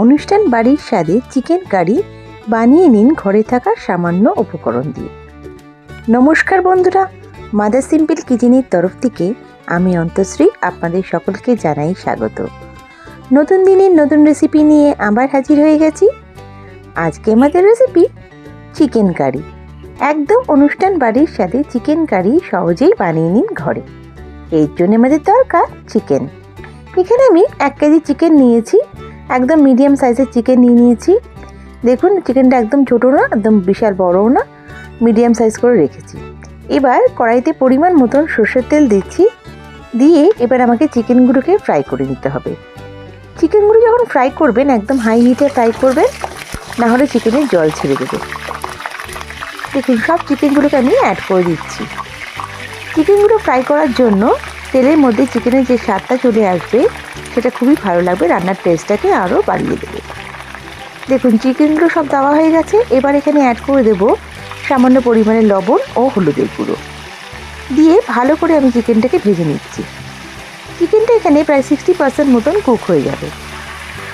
অনুষ্ঠান বাড়ির স্বাদে চিকেন কারি বানিয়ে নিন ঘরে থাকা সামান্য উপকরণ দিয়ে। নমস্কার বন্ধুরা, মাদার সিম্পল কিচেনের তরফ থেকে আমি অন্তশ্রী আপনাদের সকলকে জানাই স্বাগত। নতুন দিনের নতুন রেসিপি নিয়ে আবার হাজির হয়ে গেছি। আজকে আমাদের রেসিপি চিকেন কারি। একদম অনুষ্ঠান বাড়ির সাথে চিকেন কারি সহজেই বানিয়ে নিন ঘরে। এর জন্য আমাদের দরকার চিকেন। এখানে আমি এক কেজি চিকেন নিয়েছি। একদম মিডিয়াম সাইজের চিকেন নিয়ে নিয়েছি। দেখুন চিকেনটা একদম ছোটো না, একদম বিশাল বড়ও না মিডিয়াম সাইজ করে রেখেছি। এবার কড়াইতে পরিমাণ মতন সর্ষের তেল দিচ্ছি। দিয়ে এবার আমাকে চিকেনগুলোকে ফ্রাই করে নিতে হবে। চিকেনগুলো যখন ফ্রাই করবেন, একদম হাই হিটে ফ্রাই করবেন, না হলে চিকেনের জল ছেড়ে দেবে। দেখুন, সব চিকেনগুলোকে আমি অ্যাড করে দিচ্ছি। চিকেনগুলো ফ্রাই করার জন্য তেলের মধ্যে চিকেনের যে স্বাদটা চলে আসবে, সেটা খুবই ভালো লাগবে, রান্নার টেস্টটাকে আরও বাড়িয়ে দেবে। দেখুন চিকেনগুলো সব দেওয়া হয়ে গেছে। এবার এখানে অ্যাড করে দেবো সামান্য পরিমাণে লবণ ও হলুদের গুঁড়ো। দিয়ে ভালো করে আমি চিকেনটাকে ভেজে নিচ্ছি। চিকেনটা এখানে প্রায় সিক্সটি পার্সেন্ট মতন কুক হয়ে যাবে।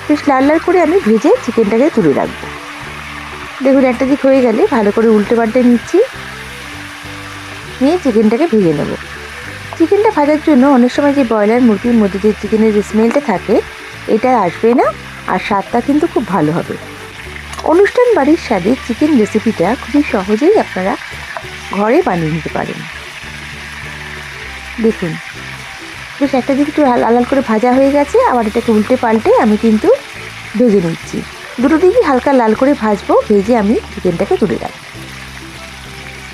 বেশ লাল লাল করে আমি ভেজে চিকেনটাকে তুলে রাখব। দেখুন, একটা দিক হয়ে গেলে ভালো করে উল্টে পাল্টে নিচ্ছি। নিয়ে চিকেনটাকে ভেজে নেব। চিকেনটা ভাজার জন্য অনেক সময় যে ব্রয়লার মুরগির মধ্যে যে চিকেনের যে স্মেলটা থাকে, এটা আসবে না আর স্বাদটা কিন্তু খুব ভালো হবে। অনুষ্ঠান বাড়ির স্বাদে চিকেন রেসিপিটা খুবই সহজেই আপনারা ঘরে বানিয়ে নিতে পারেন। দেখুন, বেশ একটা দিক একটু লাল লাল করে ভাজা হয়ে গেছে, আবার এটাকে উল্টে পাল্টে আমি কিন্তু ভেজে নিচ্ছি। দুটো দিকই হালকা লাল করে ভাজবো, ভেজে আমি চিকেনটাকে তুলে রাখব।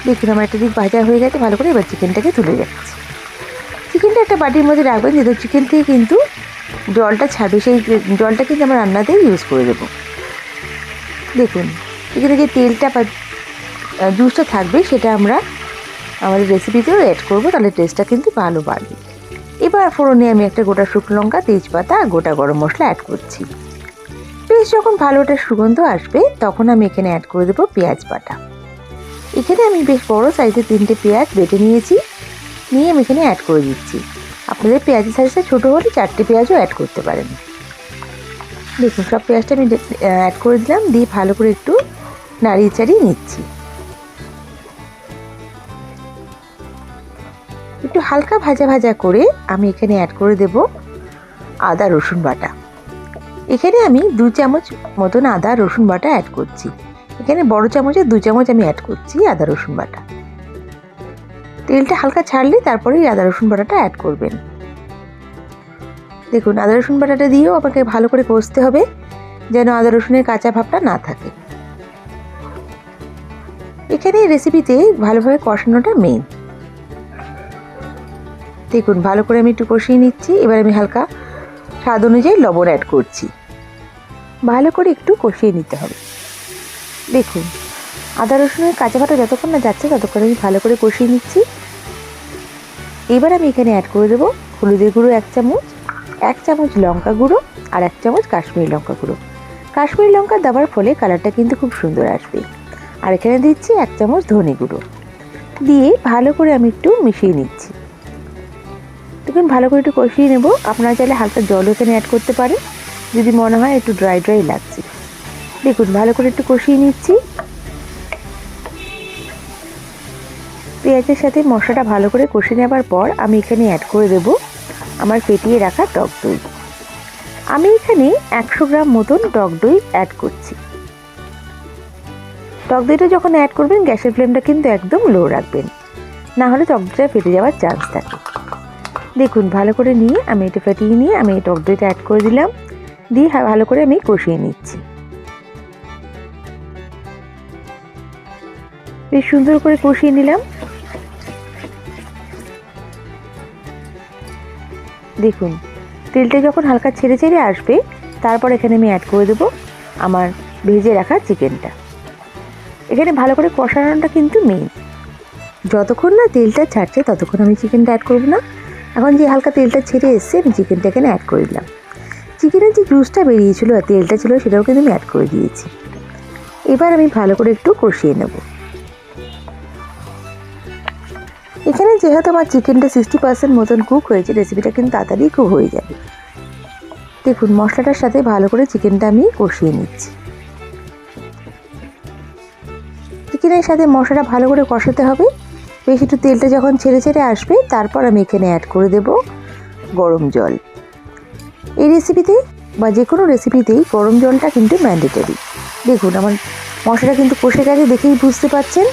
দেখুন, আমার একটা দিক ভাজা হয়ে গেছে, ভালো করে এবার চিকেনটাকে তুলে রাখছি। চিকেনটা একটা বাটির মধ্যে রাখবেন যেহেতু চিকেন থেকে কিন্তু জলটা ছাড়বে, সেই জলটা কিন্তু আমরা রান্নাতেই ইউজ করে দেবো। দেখুন, এখানে যে তেলটা বা জুসটা থাকবে, সেটা আমরা আমাদের রেসিপিতেও অ্যাড করব, তাহলে টেস্টটা কিন্তু ভালো বাড়বে। এবার ফোড়নে আমি একটা গোটা শুকনো লঙ্কা, তেজপাতা আর গোটা গরম মশলা অ্যাড করছি। বেশ যখন ভালো একটা সুগন্ধ আসবে, তখন আমি এখানে অ্যাড করে দেবো পেঁয়াজ বাটা। এখানে আমি বেশ বড় সাইজের তিনটে পেঁয়াজ বেটে নিয়েছি। নিয়ে আমি এখানে অ্যাড করে দিচ্ছি। আপনাদের পেঁয়াজের সাইজটা ছোটো হলে চারটে পেঁয়াজও অ্যাড করতে পারেন। দেখুন, সব পেঁয়াজটা আমি অ্যাড করে দিলাম, দিয়ে ভালো করে একটু নাড়িয়ে চাড়িয়ে নিচ্ছি। একটু হালকা ভাজা ভাজা করে আমি এখানে অ্যাড করে দেব আদা, রসুন বাটা। এখানে আমি দু চামচ মতন আদা, রসুন বাটা অ্যাড করছি। এখানে বড় চামচে দু চামচ আমি অ্যাড করছি আদা, রসুন বাটা। তেলটা হালকা ছাড়লে তারপরেই আদা, রসুন বাটাটা অ্যাড করবেন। দেখুন, আদা, রসুন বাটাটা দিয়েও আমাকে ভালো করে কষতে হবে, যেন আদা, রসুনের কাঁচা ভাবটা না থাকে। এখানে রেসিপিতে ভালোভাবে কষানোটা মেন দেখুন, ভালো করে আমি একটু কষিয়ে নিচ্ছি, এবার আমি হালকা স্বাদ অনুযায়ী লবণ অ্যাড করছি। ভালো করে একটু কষিয়ে নিতে হবে। দেখুন আদা রসুনের কাঁচা ভাটা যতক্ষণ না যাচ্ছে, ততক্ষণ আমি ভালো করে কষিয়ে নিচ্ছি। এবার আমি এখানে অ্যাড করে দেবো হলুদের গুঁড়ো এক চামচ এক চামচ লঙ্কা গুঁড়ো আর এক চামচ কাশ্মীরি লঙ্কা গুঁড়ো। কাশ্মীরি লঙ্কা দেওয়ার ফলে কালারটা কিন্তু খুব সুন্দর আসবে। আর এখানে দিচ্ছি এক চামচ ধনে গুঁড়ো। দিয়ে ভালো করে আমি একটু মিশিয়ে নিচ্ছি। দেখুন, ভালো করে একটু কষিয়ে নেব। আপনারা চাইলে হালকা জল এখানে অ্যাড করতে পারেন। যদি মনে হয় একটু ড্রাই ড্রাই লাগছে। দেখুন, ভালো করে একটু কষিয়ে নিচ্ছি। পেঁয়াজের সাথে মশলাটা ভালো করে কষে নেবার পর আমি এখানে অ্যাড করে দেব আমার ফেটিয়ে রাখা টক দই। আমি এখানে একশো গ্রাম মতন টক দই অ্যাড করছি। টক দইটা যখন অ্যাড করবেন, গ্যাসের ফ্লেমটা কিন্তু একদম লো রাখবেন। না হলে টক দইটা ফেটে যাওয়ার চান্স থাকে। দেখুন, ভালো করে নিয়ে আমি এটা ফেটিয়ে নিয়ে আমি টক দইটা অ্যাড করে দিলাম। দিয়ে ভালো করে আমি কষিয়ে নিচ্ছি। বেশ সুন্দর করে কষিয়ে নিলাম। দেখুন। তেলটা যখন হালকা ছেড়ে ছেড়ে আসবে, তারপর এখানে আমি অ্যাড করে দেবো আমার ভেজে রাখা চিকেনটা এখানে ভালো করে কষানোটা কিন্তু মেন যতক্ষণ না তেলটা ছাড়ছে, ততক্ষণ আমি চিকেনটা অ্যাড করব না। এখন যে হালকা তেলটা ছেড়ে এসছে, আমি চিকেনটা এখানে অ্যাড করে দিলাম। চিকেনের যে জুসটা বেরিয়েছিল তেলটা ছিল, সেটাও কিন্তু আমি অ্যাড করে দিয়েছি। এবার আমি ভালো করে একটু কষিয়ে নেব। এখানে যেহেতু আমার চিকেনটা সিক্সটি পার্সেন্ট মতন কুক হয়েছে রেসিপিটা কিন্তু তাড়াতাড়ি কুক হয়ে যাবে। দেখুন, মশলাটার সাথে ভালো করে চিকেনটা আমি কষিয়ে নিচ্ছি। চিকেনের সাথে মশলাটা ভালো করে কষাতে হবে। বেশ একটু তেলটা যখন ছেড়ে ছেড়ে আসবে, তারপর আমি এখানে অ্যাড করে দেব গরম জল। এই রেসিপিতে বা যে কোনো রেসিপিতেই গরম জলটা কিন্তু ম্যান্ডেটরি দেখুন, আমার মশলাটা কিন্তু কষে গেছে দেখেই বুঝতে পারছেন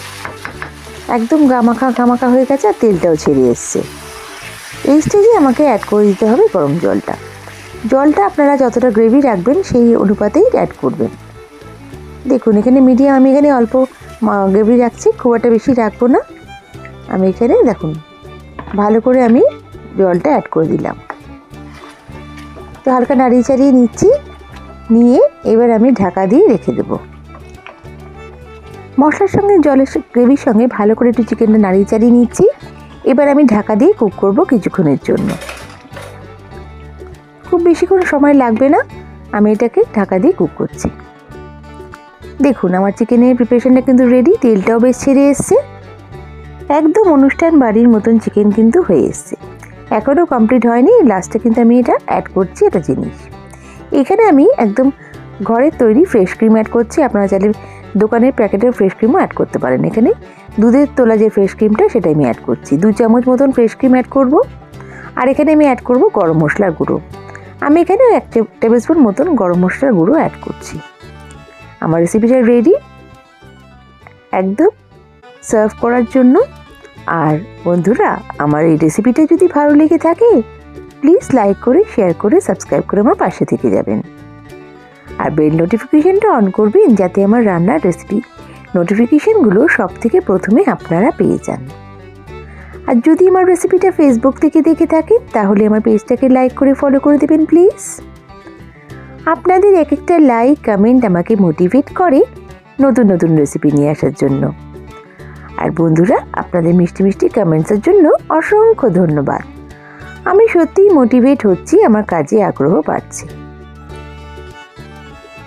একদম গামাখা গামাখা হয়ে গেছে আর তেলটাও ছেড়ে এসছে। এই স্টেজে আমাকে অ্যাড করে দিতে হবে গরম জলটা। জলটা আপনারা যতটা গ্রেভি রাখবেন সেই অনুপাতেই অ্যাড করবেন। দেখুন, এখানে মিডিয়াম আমি এখানে অল্প গ্রেভি রাখছি, খুব একটা বেশি রাখব না। আমি এখানে, দেখুন, ভালো করে আমি জলটা অ্যাড করে দিলাম। তো হালকা নাড়িয়ে চাড়িয়ে নিচ্ছি, নিয়ে এবার আমি ঢাকা দিয়ে রেখে দেবো। মশলার সঙ্গে জলের গ্রেভির সঙ্গে ভালো করে একটু চিকেনটা নাড়িয়ে চাড়িয়ে নিচ্ছি। এবার আমি ঢাকা দিয়ে কুক করব কিছুক্ষণের জন্য। খুব বেশিক্ষণ সময় লাগবে না, আমি এটাকে ঢাকা দিয়ে কুক করছি। দেখুন, আমার চিকেনের প্রিপারেশনটা কিন্তু রেডি তেলটাও বেশ ছেড়ে এসছে। একদম অনুষ্ঠান বাড়ির মতন চিকেন কিন্তু হয়ে এসছে। এখনও কমপ্লিট হয়নি লাস্টে কিন্তু আমি এটা অ্যাড করছি, এটা জিনিস। এখানে আমি একদম ঘরের তৈরি ফ্রেশ ক্রিম অ্যাড করছি, আপনারা চাইলে দোকানের প্যাকেটের ফ্রেশ ক্রিমও অ্যাড করতে পারেন। এখানে দুধের তোলা যে ফ্রেশ ক্রিমটা সেটা আমি অ্যাড করছি। দু চামচ মতন ফ্রেশ ক্রিম অ্যাড করব। আর এখানে আমি অ্যাড করব গরম মশলার গুঁড়ো। আমি এখানে এক টেবিল স্পুন মতন গরম মশলার গুঁড়ো অ্যাড করছি। আমার রেসিপিটা রেডি একদম সার্ভ করার জন্য। আর বন্ধুরা, আমার এই রেসিপিটা যদি ভালো লেগে থাকে প্লিজ লাইক করে শেয়ার করে সাবস্ক্রাইব করে আমার পাশে থেকে যাবেন। আর বেল নোটিফিকেশনটা অন করবেন যাতে আমার রান্নার রেসিপি নোটিফিকেশানগুলো সব থেকে প্রথমে আপনারা পেয়ে যান। আর যদি আমার রেসিপিটা ফেসবুক থেকে দেখে থাকেন, তাহলে আমার পেজটাকে লাইক করে ফলো করে দেবেন প্লিজ আপনাদের এক একটা লাইক কমেন্ট আমাকে মোটিভেট করে নতুন নতুন রেসিপি নিয়ে আসার জন্য। আর বন্ধুরা, আপনাদের মিষ্টি মিষ্টি কমেন্টসের জন্য অসংখ্য ধন্যবাদ। আমি সত্যিই মোটিভেট হচ্ছি, আমার কাজে আগ্রহ পাচ্ছি